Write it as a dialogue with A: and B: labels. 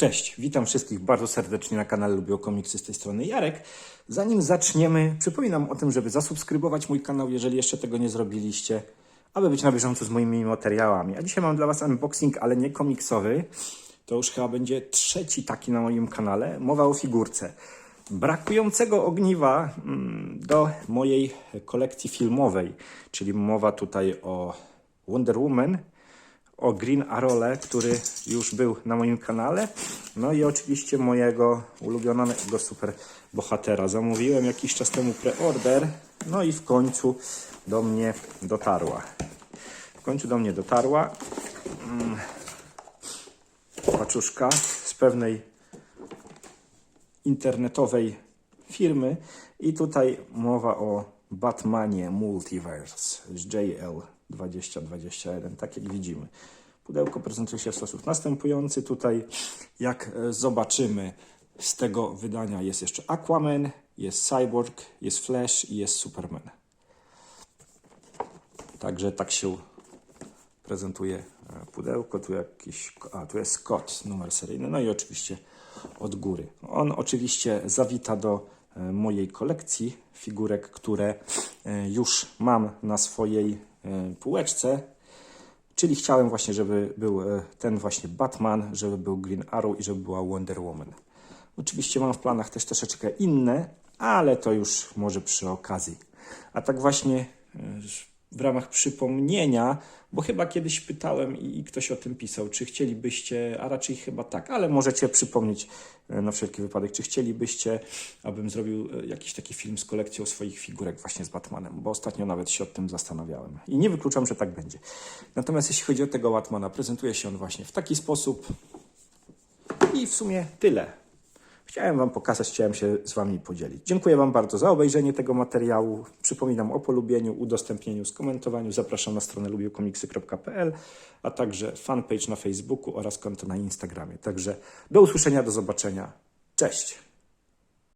A: Cześć, witam wszystkich bardzo serdecznie na kanale Lubię Komiksy z tej strony Jarek. Zanim zaczniemy, przypominam o tym, żeby zasubskrybować mój kanał, jeżeli jeszcze tego nie zrobiliście, aby być na bieżąco z moimi materiałami. A dzisiaj mam dla Was unboxing, ale nie komiksowy. To już chyba będzie trzeci taki na moim kanale. Mowa o figurce. Brakującego ogniwa mm, do mojej kolekcji filmowej, czyli mowa tutaj o Wonder Woman, o Green Arole, który już był na moim kanale. No i oczywiście mojego ulubionego super bohatera. Zamówiłem jakiś czas temu preorder, no i w końcu do mnie dotarła. W końcu do mnie dotarła mm, paczuszka z pewnej internetowej firmy i tutaj mowa o Batmanie Multiverse z JL2021, tak jak widzimy. Pudełko prezentuje się w sposób następujący. Tutaj, jak e, zobaczymy, z tego wydania jest jeszcze Aquaman, jest Cyborg, jest Flash i jest Superman. Także tak się prezentuje e, pudełko. Tu jakiś, a tu jest kod, numer seryjny, no i oczywiście od góry. On oczywiście zawita do e, mojej kolekcji figurek, które już mam na swojej półeczce. Czyli chciałem właśnie, żeby był e, ten właśnie Batman, żeby był Green Arrow i żeby była Wonder Woman. Oczywiście mam w planach też troszeczkę inne, ale to już może przy okazji. A tak właśnie e, w ramach przypomnienia, bo chyba kiedyś pytałem i ktoś o tym pisał, czy chcielibyście, a raczej chyba tak, ale możecie przypomnieć e, na wszelki wypadek, czy chcielibyście, abym zrobił e, jakiś taki film z kolekcją swoich figurek właśnie z Batmanem, bo ostatnio nawet się o tym zastanawiałem i nie wykluczam, że tak będzie. Natomiast jeśli chodzi o tego Batmana, prezentuje się on właśnie w taki sposób i w sumie tyle. Chciałem Wam pokazać, chciałem się z Wami podzielić. Dziękuję Wam bardzo za obejrzenie tego materiału. Przypominam o polubieniu, udostępnieniu, skomentowaniu. Zapraszam na stronę lubiokomiksy.pl, a także fanpage na Facebooku oraz konto na Instagramie. Także do usłyszenia, do zobaczenia. Cześć!